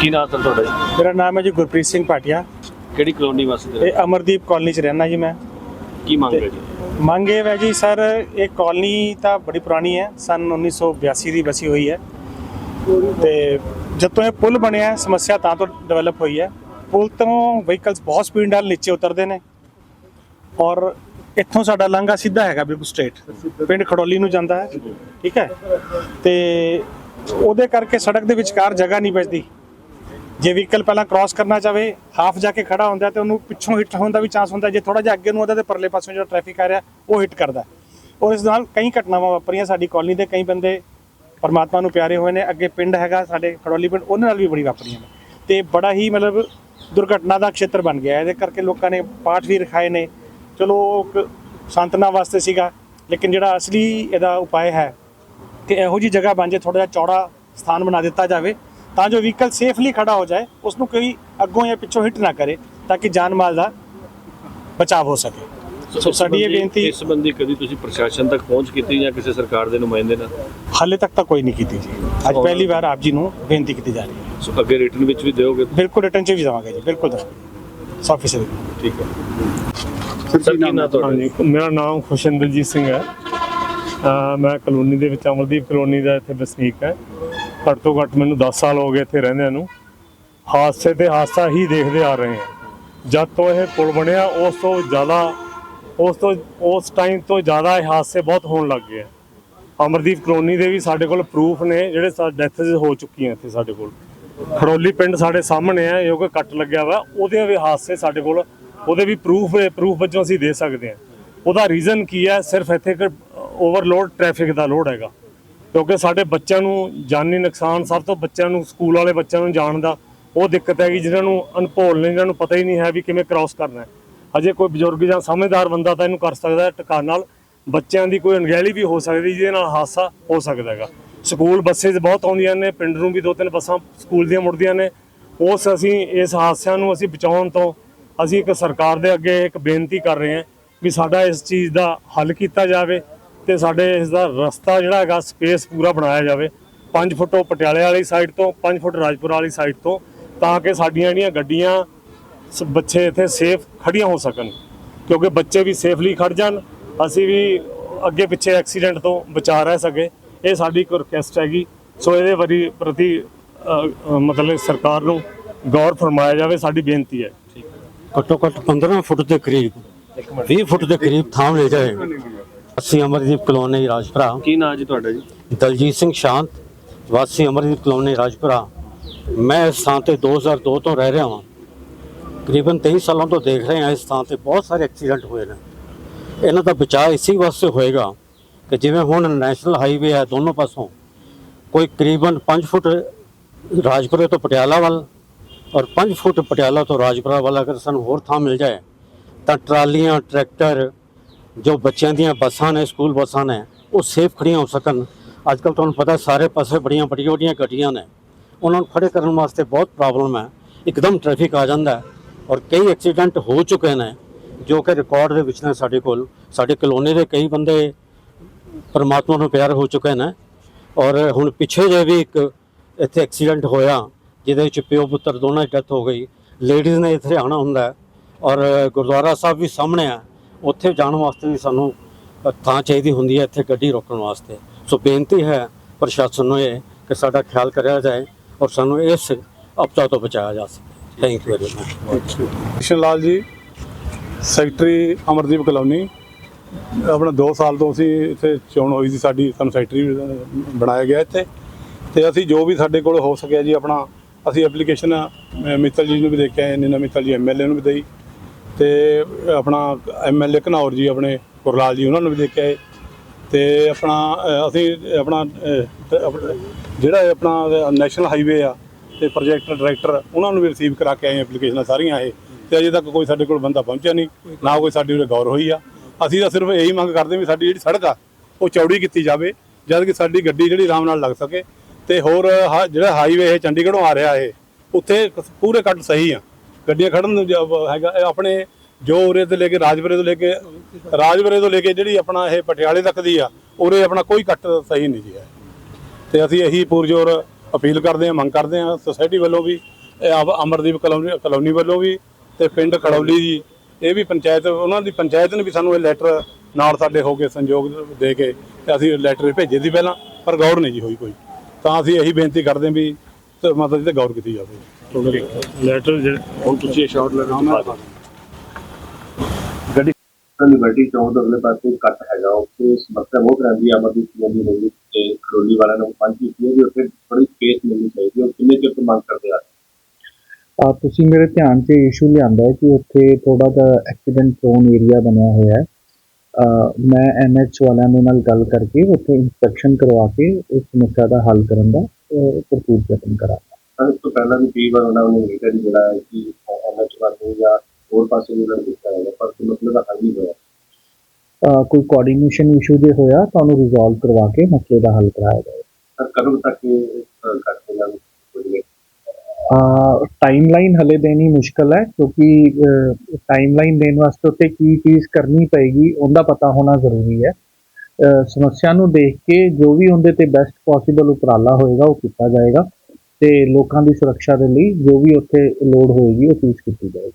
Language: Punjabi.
ਕੀ ਨਾਮ ਸਰ ਤੁਹਾਡਾ ਜੀ? ਮੇਰਾ ਨਾਮ ਹੈ ਜੀ ਗੁਰਪ੍ਰੀਤ ਸਿੰਘ ਭਾਟੀਆ। ਕਿਹੜੀ ਕਲੋਨੀ ਵਾਸਤੇ ਇਹ ਅਮਰਦੀਪ ਕਾਲਨੀ ਚ ਰਹਿਣਾ ਜੀ ਮੈਂ। ਕੀ ਮੰਗ ਹੈ ਜੀ? ਮੰਗ ਇਹ ਹੈ ਜੀ ਸਰ ਇਹ ਕਾਲਨੀ ਤਾਂ ਬੜੀ ਪੁਰਾਣੀ ਹੈ ਸਨ 1982 ਦੀ ਬਸੀ ਹੋਈ ਹੈ। ਤੇ ਜਦ ਤੋਂ ਇਹ ਪੁਲ ਬਣਿਆ ਹੈ, ਸਮੱਸਿਆ ਤਾਂ ਤੋਂ ਡਿਵੈਲਪ ਹੋਈ ਹੈ। ਪੁਲ ਤੋਂ ਵਹੀਕਲਸ ਬਹੁਤ ਸਪੀਡ ਨਾਲ ਨੀਚੇ ਉਤਰਦੇ ਨੇ। ਔਰ ਇੱਥੋਂ ਸਾਡਾ ਲਾਂਘਾ ਸਿੱਧਾ ਹੈਗਾ ਬਿਲਕੁਲ ਸਟ੍ਰੇਟ ਪਿੰਡ ਖੜੋਲੀ ਨੂੰ ਜਾਂਦਾ ਹੈ। ਠੀਕ ਹੈ? ਤੇ ਉਹਦੇ ਕਰਕੇ ਸੜਕ ਦੇ ਵਿਚਕਾਰ ਜਗ੍ਹਾ ਨਹੀਂ ਬਚਦੀ। ਜੇ ਵਹੀਕਲ ਪਹਿਲਾਂ ਕ੍ਰਾਸ ਕਰਨਾ ਚਾਵੇ ਹਾਫ ਜਾ ਕੇ ਖੜਾ ਹੁੰਦਾ ਤੇ ਉਹਨੂੰ ਪਿੱਛੋਂ ਹਿੱਟ ਹੋਣ ਦਾ ਵੀ ਚਾਂਸ ਹੁੰਦਾ। ਜੇ ਥੋੜਾ ਜਿਹਾ ਅੱਗੇ ਨੂੰ ਉਹਦੇ ਤੇ ਪਰਲੇ ਪਾਸੋਂ ਜਿਹੜਾ ਟ੍ਰੈਫਿਕ ਆ ਰਿਹਾ, ਉਹ ਹਿੱਟ ਕਰਦਾ। ਔਰ ਇਸ ਨਾਲ ਕਈ ਘਟਨਾਵਾਂ ਵਾਪਰੀਆਂ ਸਾਡੀ ਕਾਲਨੀ ਦੇ, ਕਈ ਬੰਦੇ ਪਰਮਾਤਮਾ ਨੂੰ ਪਿਆਰੇ ਹੋਏ ਨੇ। ਅੱਗੇ ਪਿੰਡ ਹੈਗਾ, ਸਾਡੇ ਖੜੋਲੀ ਪਿੰਡ, ਉਹਨਾਂ ਨਾਲ ਵੀ ਬੜੀ ਵਾਪਰੀਆਂ ਨੇ। ਤੇ ਬੜਾ ਹੀ ਮਤਲਬ ਦੁਰਘਟਨਾ ਦਾ ਖੇਤਰ ਬਣ ਗਿਆ। ਇਹਦੇ ਕਰਕੇ ਲੋਕਾਂ ਨੇ ਪਾਠ ਵੀ ਰਖਾਏ ਨੇ। ਚਲੋ ਇੱਕ ਸੰਤਨਾ ਵਾਸਤੇ ਸੀਗਾ, ਲੇਕਿਨ ਜਿਹੜਾ ਅਸਲੀ ਇਹਦਾ ਉਪਾਅ ਹੈ ਕਿ ਇਹੋ ਜੀ ਜਗ੍ਹਾ ਬਣ ਜੇ ਥੋੜਾ ਜਿਹਾ ਚੌੜਾ ਸਥਾਨ ਬਣਾ ਦਿੱਤਾ ਜਾਵੇ ਤਾਂ ਜੋ ਵਹੀਕਲ ਸੇਫਲੀ ਖੜਾ ਹੋ ਜਾਏ ਉਸ ਨੂੰ ਕੋਈ ਅੱਗੋਂ ਜਾਂ ਪਿੱਛੋਂ ਹਿੱਟ ਨਾ ਕਰੇ ਤਾਂ ਕਿ ਜਾਨ ਮਾਲ ਦਾ ਬਚਾਅ ਹੋ ਸਕੇ। ਸੋ ਸਾਡੀ ਇਹ ਬੇਨਤੀ ਇਸ ਸੰਬੰਧੀ ਕਦੀ ਤੁਸੀਂ ਪ੍ਰਸ਼ਾਸਨ ਤੱਕ ਪਹੁੰਚ ਕੀਤੀ ਜਾਂ ਕਿਸੇ ਸਰਕਾਰ ਦੇ ਨੁਮਾਇੰਦੇ ਨਾਲ? ਹਾਲੇ ਤੱਕ ਤਾਂ ਕੋਈ ਨਹੀਂ ਕੀਤੀ ਜੀ। ਅੱਜ ਪਹਿਲੀ ਵਾਰ ਆਪ ਜੀ ਨੂੰ ਬੇਨਤੀ ਕੀਤੀ ਜਾ ਰਹੀ ਹੈ। ਸੋ ਅੱਗੇ ਰਿਟਰਨ ਵਿੱਚ ਵੀ ਦਿਓਗੇ? ਬਿਲਕੁਲ ਰਿਟਰਨ ਚ ਵੀ ਦੇਵਾਂਗੇ ਜੀ ਬਿਲਕੁਲ ਦੇਵਾਂਗੇ ਸੌ ਫੀਸਦੀ ਠੀਕ ਹੈ। ਸਰ ਕੀ ਨਾਮ ਤੁਹਾਡਾ? ਹਾਂਜੀ ਮੇਰਾ ਨਾਮ ਖੁਸ਼ਿੰਦਰਜੀਤ ਸਿੰਘ ਹੈ। ਮੈਂ ਕਲੋਨੀ ਦੇ ਵਿੱਚ ਅਮਰਦੀਪ ਕਲੋਨੀ ਦਾ ਇੱਥੇ ਵਸਨੀਕ ਹੈ। ਘੱਟ ਤੋਂ ਘੱਟ ਮੈਨੂੰ 10 ਸਾਲ ਹੋ ਗਏ ਇੱਥੇ ਰਹਿੰਦਿਆਂ ਨੂੰ। ਹਾਦਸੇ ਤੇ ਹਾਦਸਾ ਹੀ ਦੇਖਦੇ ਆ ਰਹੇ ਹਾਂ। ਜਦ ਤੋਂ ਇਹ ਪੁਲ ਬਣਿਆ, ਉਸ ਤੋਂ ਜ਼ਿਆਦਾ, ਉਸ ਤੋਂ, ਉਸ ਟਾਈਮ ਤੋਂ ਜ਼ਿਆਦਾ ਇਹ ਹਾਦਸੇ ਬਹੁਤ ਹੋਣ ਲੱਗ ਗਏ ਹੈ। ਅਮਰਦੀਪ ਕਲੋਨੀ ਦੇ ਵੀ ਸਾਡੇ ਕੋਲ ਪ੍ਰੂਫ ਨੇ, ਜਿਹੜੇ ਸਾ ਡੈਥਸ ਹੋ ਚੁੱਕੀਆਂ ਇੱਥੇ ਸਾਡੇ ਕੋਲ। ਖੜੋਲੀ ਪਿੰਡ ਸਾਡੇ ਸਾਹਮਣੇ ਹੈ ਜੋ ਕਿ ਕੱਟ ਲੱਗਿਆ ਵਾ, ਉਹਦੇ ਵੀ ਹਾਦਸੇ ਸਾਡੇ ਕੋਲ, ਉਹਦੇ ਵੀ ਪ੍ਰੂਫ ਪ੍ਰੂਫ ਵਜੋਂ ਅਸੀਂ ਦੇ ਸਕਦੇ ਹਾਂ। ਉਹਦਾ ਰੀਜ਼ਨ ਕੀ ਹੈ? ਸਿਰਫ ਇੱਥੇ ਓਵਰਲੋਡ ਟ੍ਰੈਫਿਕ ਦਾ ਲੋਡ ਹੈਗਾ। ਕਿਉਂਕਿ ਸਾਡੇ ਬੱਚਿਆਂ ਨੂੰ ਜਾਨੀ ਨੁਕਸਾਨ, ਸਭ ਤੋਂ ਬੱਚਿਆਂ ਨੂੰ ਸਕੂਲ ਵਾਲੇ ਬੱਚਿਆਂ ਨੂੰ ਜਾਣ ਦਾ ਉਹ ਦਿੱਕਤ ਹੈਗੀ ਜਿਹਨਾਂ ਨੂੰ ਅਨਭੋਲ ਨੇ ਜਿਨ੍ਹਾਂ ਨੂੰ ਪਤਾ ਹੀ ਨਹੀਂ ਹੈ ਵੀ ਕਿਵੇਂ ਕ੍ਰਾਸ ਕਰਨਾ ਹੈ। ਅਜੇ ਕੋਈ ਬਜ਼ੁਰਗ ਜਾਂ ਸਮਝਦਾਰ ਬੰਦਾ ਤਾਂ ਇਹਨੂੰ ਕਰ ਸਕਦਾ ਹੈ ਟਿਕਾਣ ਨਾਲ। ਬੱਚਿਆਂ ਦੀ ਕੋਈ ਅਣਗਹਿਲੀ ਵੀ ਹੋ ਸਕਦੀ ਜਿਹਦੇ ਨਾਲ ਹਾਦਸਾ ਹੋ ਸਕਦਾ ਹੈਗਾ। ਸਕੂਲ ਬੱਸੇਸ ਬਹੁਤ ਆਉਂਦੀਆਂ ਨੇ, ਪਿੰਡ ਨੂੰ ਵੀ ਦੋ ਤਿੰਨ ਬੱਸਾਂ ਸਕੂਲ ਦੀਆਂ ਮੁੜਦੀਆਂ ਨੇ। ਉਸ ਅਸੀਂ, ਇਸ ਹਾਦਸਿਆਂ ਨੂੰ ਅਸੀਂ ਬਚਾਉਣ ਤੋਂ ਅਸੀਂ ਇੱਕ ਸਰਕਾਰ ਦੇ ਅੱਗੇ ਇੱਕ ਬੇਨਤੀ ਕਰ ਰਹੇ ਹਾਂ ਵੀ ਸਾਡਾ ਇਸ ਚੀਜ਼ ਦਾ ਹੱਲ ਕੀਤਾ ਜਾਵੇ। ਤੇ ਸਾਡੇ ਇਸ ਦਾ ਰਸਤਾ ਜਿਹੜਾ ਹੈਗਾ ਸਪੇਸ ਪੂਰਾ ਬਣਾਇਆ ਜਾਵੇ। 5 ਫੁੱਟ ਉਹ ਪਟਿਆਲੇ ਵਾਲੀ ਸਾਈਡ ਤੋਂ 5 ਫੁੱਟ ਰਾਜਪੁਰ ਵਾਲੀ ਸਾਈਡ ਤੋਂ ਤਾਂ ਕਿ ਸਾਡੀਆਂ ਜਿਹੜੀਆਂ ਗੱਡੀਆਂ ਸ- ਬੱਚੇ ਇੱਥੇ ਸੇਫ ਖੜੀਆਂ ਹੋ ਸਕਣ। ਕਿਉਂਕਿ ਬੱਚੇ ਵੀ ਸੇਫਲੀ ਖੜ ਜਾਣ ਅਸੀਂ ਵੀ ਅੱਗੇ ਪਿੱਛੇ ਐਕਸੀਡੈਂਟ ਤੋਂ ਬਚਾ ਰਹਿ ਸਕੇ। ਇਹ ਸਾਡੀ ਇੱਕ ਰਿਕੁਐਸਟ ਹੈਗੀ। ਸੋ ਇਹਦੇ ਵਰੀ ਪ੍ਰਤੀ ਮਤਲਬ ਸਰਕਾਰ ਨੂੰ ਗੌਰ ਫਰਮਾਇਆ ਜਾਵੇ ਸਾਡੀ ਬੇਨਤੀ ਹੈ। ਘੱਟੋ ਘੱਟ 15 ਫੁੱਟ ਦੇ ਕਰੀਬ 20 ਫੁੱਟ ਦੇ ਕਰੀਬ ਥਾਂ ਮਿਲ ਜਾਏ। ਅਸੀਂ ਅਮਰਦੀਪ ਕਲੋਨੀ ਰਾਜਪੁਰਾ। ਕੀ ਨਾਮ ਜੀ ਤੁਹਾਡਾ ਜੀ? ਦਲਜੀਤ ਸਿੰਘ ਸ਼ਾਂਤ ਵਾਸੀ ਅਮਰਦੀਪ ਕਲੋਨੀ ਰਾਜਪੁਰਾ। ਮੈਂ ਇਸ ਥਾਂ ਤੇ 2002 ਤੋਂ ਰਹਿ ਰਿਹਾ ਹਾਂ ਤਕਰੀਬਨ 23 ਸਾਲਾਂ ਤੋਂ ਦੇਖ ਰਹੇ ਹਾਂ ਇਸ ਥਾਂ ਤੇ ਬਹੁਤ ਸਾਰੇ ਐਕਸੀਡੈਂਟ ਹੋਏ ਨੇ। ਇਹਨਾਂ ਦਾ ਬਚਾਅ ਇਸੇ ਵਾਸਤੇ ਹੋਏਗਾ ਕਿ ਜਿਵੇਂ ਹੁਣ ਨੈਸ਼ਨਲ ਹਾਈਵੇ ਹੈ ਦੋਨੋਂ ਪਾਸੋਂ ਕੋਈ ਕਰੀਬਨ 5 ਫੁੱਟ ਰਾਜਪੁਰੇ ਤੋਂ ਪਟਿਆਲਾ ਵੱਲ ਔਰ 5 ਫੁੱਟ ਪਟਿਆਲਾ ਤੋਂ ਰਾਜਪੁਰਾ ਵੱਲ ਅਗਰ ਸਾਨੂੰ ਹੋਰ ਥਾਂ ਮਿਲ ਜਾਏ ਤਾਂ ਟਰਾਲੀਆਂ ਟਰੈਕਟਰ ਜੋ ਬੱਚਿਆਂ ਦੀਆਂ ਬੱਸਾਂ ਨੇ, ਸਕੂਲ ਬੱਸਾਂ ਨੇ, ਉਹ ਸੇਫ ਖੜੀਆਂ ਹੋ ਸਕਣ। ਅੱਜ ਕੱਲ੍ਹ ਤੁਹਾਨੂੰ ਪਤਾ ਸਾਰੇ ਪਾਸੇ ਬੜੀਆਂ ਵੱਡੀਆਂ ਵੱਡੀਆਂ ਗੱਡੀਆਂ ਨੇ। ਉਹਨਾਂ ਨੂੰ ਖੜੇ ਕਰਨ ਵਾਸਤੇ ਬਹੁਤ ਪ੍ਰੋਬਲਮ ਹੈ। ਇੱਕਦਮ ਟ੍ਰੈਫਿਕ ਆ ਜਾਂਦਾ ਔਰ ਕਈ ਐਕਸੀਡੈਂਟ ਹੋ ਚੁੱਕੇ ਨੇ, ਜੋ ਕਿ ਰਿਕਾਰਡ ਦੇ ਵਿੱਚ ਨੇ ਸਾਡੇ ਕੋਲ। ਸਾਡੇ ਕਲੋਨੀ ਦੇ ਕਈ ਬੰਦੇ ਪਰਮਾਤਮਾ ਨੂੰ ਪਿਆਰ ਹੋ ਚੁੱਕੇ ਨੇ ਔਰ ਹੁਣ ਪਿੱਛੇ ਜੇ ਵੀ ਇੱਕ ਇੱਥੇ ਐਕਸੀਡੈਂਟ ਹੋਇਆ, ਜਿਹਦੇ ਵਿੱਚ ਪਿਓ ਪੁੱਤਰ ਦੋਨਾਂ ਦੀ ਡੈਥ ਹੋ ਗਈ। ਲੇਡੀਜ਼ ਨੇ ਇੱਥੇ ਆਉਣਾ ਹੁੰਦਾ ਔਰ ਗੁਰਦੁਆਰਾ ਸਾਹਿਬ ਵੀ ਸਾਹਮਣੇ ਆ ਉੱਥੇ ਜਾਣ ਵਾਸਤੇ ਵੀ ਸਾਨੂੰ ਥਾਂ ਚਾਹੀਦੀ ਹੁੰਦੀ ਹੈ ਇੱਥੇ ਗੱਡੀ ਰੋਕਣ ਵਾਸਤੇ। ਸੋ ਬੇਨਤੀ ਹੈ ਪ੍ਰਸ਼ਾਸਨ ਨੂੰ ਇਹ ਕਿ ਸਾਡਾ ਖਿਆਲ ਕਰਿਆ ਜਾਏ ਔਰ ਸਾਨੂੰ ਇਸ ਅਪਤਾ ਤੋਂ ਬਚਾਇਆ ਜਾ ਸਕੇ। Thank you very much Krishan Lal ji, secretary Amardeep colony. ਆਪਣਾ 2 ਸਾਲ ਤੋਂ ਅਸੀਂ ਇੱਥੇ ਚੋਣ ਹੋਈ ਸੀ, ਸਾਡੀ ਸਾਨੂੰ ਸੈਕਟਰੀ ਬਣਾਇਆ ਗਿਆ ਇੱਥੇ। ਤੇ ਅਸੀਂ ਜੋ ਵੀ ਸਾਡੇ ਕੋਲ ਹੋ ਸਕਿਆ ਜੀ ਆਪਣਾ, ਅਸੀਂ ਐਪਲੀਕੇਸ਼ਨ ਮਿੱਤਲ ਜੀ ਨੂੰ ਵੀ ਦੇ ਕੇ ਆਏ, ਨੀਨਾ ਮਿੱਤਲ ਜੀ ਐਮਐਲਏ ਨੂੰ ਵੀ ਦੇਈ। ਤੇ ਆਪਣਾ ਐਮਐਲਏ ਘਨੌਰ ਜੀ, ਆਪਣੇ ਗੁਰਲਾਲ ਜੀ, ਉਹਨਾਂ ਨੂੰ ਵੀ ਦੇ ਕੇ ਆਏ ਤੇ ਆਪਣਾ ਅਸੀਂ ਆਪਣਾ ਜਿਹੜਾ ਆਪਣਾ ਨੈਸ਼ਨਲ ਹਾਈਵੇ ਆ ਤੇ ਪ੍ਰੋਜੈਕਟ ਡਾਇਰੈਕਟਰ, ਉਹਨਾਂ ਨੂੰ ਵੀ ਰਿਸੀਵ ਕਰਾ ਕੇ ਆਏ ਐਪਲੀਕੇਸ਼ਨਾਂ ਸਾਰੀਆਂ ਇਹ। ਤੇ ਅਜੇ ਤੱਕ ਕੋਈ ਸਾਡੇ ਕੋਲ ਬੰਦਾ ਪਹੁੰਚਿਆ ਨਹੀਂ, ਨਾ ਕੋਈ ਸਾਡੀ ਉਰੇ ਗੌਰ ਹੋਈ ਆ। ਅਸੀਂ ਤਾਂ ਸਿਰਫ ਇਹੀ ਮੰਗ ਕਰਦੇ ਵੀ ਸਾਡੀ ਜਿਹੜੀ ਸੜਕ ਆ, ਉਹ ਚੌੜੀ ਕੀਤੀ ਜਾਵੇ, ਜਦ ਕਿ ਸਾਡੀ ਗੱਡੀ ਜਿਹੜੀ ਆਰਾਮ ਨਾਲ ਲੱਗ ਸਕੇ। ਤੇ ਹੋਰ ਹਾ- ਜਿਹੜਾ ਹਾਈਵੇ ਇਹ ਚੰਡੀਗੜ੍ਹੋਂ ਆ ਰਿਹਾ ਇਹ, ਉੱਥੇ ਪੂਰੇ ਕੱਟ ਸਹੀ ਆ। ਗੱਡੀਆਂ ਖੜਨ ਨੂੰ ਜ- ਹੈਗਾ। ਇਹ ਆਪਣੇ ਜੋ ਉਰੇ ਤੋਂ ਲੈ ਕੇ ਰਾਜਪੁਰੇ ਤੋਂ ਲੈ ਕੇ ਰਾਜਪੁਰੇ ਤੋਂ ਲੈ ਕੇ ਜਿਹੜੀ ਆਪਣਾ ਇਹ ਪਟਿਆਲੇ ਤੱਕ ਦੀ ਆ, ਉਰੇ ਆਪਣਾ ਕੋਈ ਕੱਟ ਸਹੀ ਨਹੀਂ ਜੀ ਹੈ। ਤੇ ਅਸੀਂ ਇਹੀ ਪੁਰਜੋਰ ਅਪੀਲ ਕਰਦੇ ਹਾਂ, ਮੰਗ ਕਰਦੇ ਹਾਂ ਸੁਸਾਇਟੀ ਵੱਲੋਂ ਵੀ, ਇਹ ਆਪ ਅਮਰਦੀਪ ਕਲੋਨੀ ਕਲੋਨੀ ਵੱਲੋਂ ਵੀ ਤੇ ਪਿੰਡ ਖੜੌਲੀ ਜੀ, ਇਹ ਵੀ ਪੰਚਾਇਤ, ਉਹਨਾਂ ਦੀ ਪੰਚਾਇਤ ਨੇ ਵੀ ਸਾਨੂੰ ਇਹ ਲੈਟਰ ਨਾਲ ਸਾਡੇ ਹੋ ਕੇ ਸੰਯੋਗ ਦੇ ਕੇ ਤੇ ਅਸੀਂ ਲੈਟਰ ਭੇਜੇ ਸੀ ਪਹਿਲਾਂ, ਪਰ ਗੌਰ ਨਹੀਂ ਜੀ ਹੋਈ ਕੋਈ। ਤਾਂ ਅਸੀਂ ਇਹੀ ਬੇਨਤੀ ਕਰਦੇ ਹਾਂ ਵੀ ਤੇ ਮਤਲਬ ਇਹਤੇ ਗੌਰ ਕੀਤੀ ਜਾਵੇ। ਲੈਟਰ ਜਿਹੜੇ ਹੁਣ ਤੁਸੀਂ ਇਹ ਸ਼ਾਰਟ ਲੈਣਾ ਲਿਬਰਟੀ ਚੌਂਕ ਦੇ ਅਗਲੇ ਪਾਸੇ ਕੱਟ ਹੈਗਾ ਉੱਥੇ ਸਮੱਸਿਆ ਬਹੁਤ ਰਹਿੰਦੀ ਹੈ ਅਮਰਦੀਪ ਕਲੋਨੀ ਦੇ ਵਿੱਚ ਤੇ ਕਰੋਲੀ ਵਾਲਿਆਂ ਨੂੰ ਪੰਜ ਕੀਤੀ ਹੈ ਵੀ ਉੱਥੇ ਬੜੀ ਸਪੇਸ ਮਿਲਣੀ ਚਾਹੀਦੀ ਹੈ। ਉਹ ਕਿੰਨੇ ਚਿਰ ਤੋਂ ਮੰਗ ਕਰਦੇ ਆ? ਆ ਤੁਸੀਂ ਮੇਰੇ ਧਿਆਨ 'ਚ ਇਸ਼ੂ ਲਿਆਂਦਾ ਹੈ ਕਿ ਉੱਥੇ ਥੋੜਾ ਜਿਹਾ ਐਕਸੀਡੈਂਟ ਪ੍ਰੋਨ ਏਰੀਆ ਬਣਿਆ ਹੋਇਆ ਹੈ। ਮੈਂ ਐਨਐਚ ਵਾਲਿਆਂ ਦੇ ਨਾਲ ਗੱਲ ਕਰਕੇ ਉੱਥੇ ਇਨਸਪੈਕਸ਼ਨ ਕਰਵਾ ਕੇ ਇਸ ਸਮੱਸਿਆ ਦਾ ਹੱਲ ਕਰਨ ਦਾ ਭਰਪੂਰ ਯਤਨ ਕਰਾਂਗਾ। ਤਾਂ ਇਸ ਤੋਂ ਪਹਿਲਾਂ ਵੀ ਕਈ ਵਾਰ ਉਹਨਾਂ ਨੇ ਮੀਟਰ ਜਿਹੜਾ ਹੈ ਕਿ ਐਮਐਚ ਵਾਲੇ ਜਾਂ ਹੋਰ ਪਾਸੇ ਨੇ ਦਿੱਤਾ ਹੈ ਪਰ ਕੋਈ ਮਸਲੇ ਦਾ ਹੱਲ ਨਹੀਂ ਹੋਇਆ। ਅ, ਕੋਈ ਕੋਆਰਡੀਨੇਸ਼ਨ ਇਸ਼ੂ ਜੇ ਹੋਇਆ ਤਾਂ ਉਹਨੂੰ ਰਿਜ਼ੋਲਵ ਕਰਵਾ ਕੇ ਮਸਲੇ ਦਾ ਹੱਲ ਕਰਾਇਆ ਜਾਏ। ਤਾਂ ਕਦੋਂ ਤੱਕ ਇਹ ਅਹ, ਕਰਦੇ ਨਾਲ ਕੋਈ ਟਾਈਮਲਾਈਨ ਹਲੇ ਦੇਣੀ ਮੁਸ਼ਕਲ ਹੈ ਕਿਉਂਕਿ ਟਾਈਮਲਾਈਨ ਦੇਣ ਵਾਸਤੇ ਉੱਤੇ ਕੀ ਚੀਜ਼ ਕਰਨੀ ਪਏਗੀ ਉਹਦਾ ਪਤਾ ਹੋਣਾ ਜ਼ਰੂਰੀ ਹੈ। ਅ, ਸਮੱਸਿਆ ਨੂੰ ਦੇਖ ਕੇ ਜੋ ਵੀ ਉਹਦੇ ਤੇ ਬੈਸਟ ਪੋਸੀਬਲ ਉਪਰਾਲਾ ਹੋਏਗਾ ਉਹ ਕੀਤਾ ਜਾਏਗਾ। ਤੇ ਲੋਕਾਂ ਦੀ ਸੁਰੱਖਿਆ ਦੇ ਲਈ ਜੋ ਵੀ ਉੱਥੇ ਲੋੜ ਹੋਏਗੀ ਉਹ ਚੀਜ਼ ਕੀਤੀ ਜਾਏਗੀ।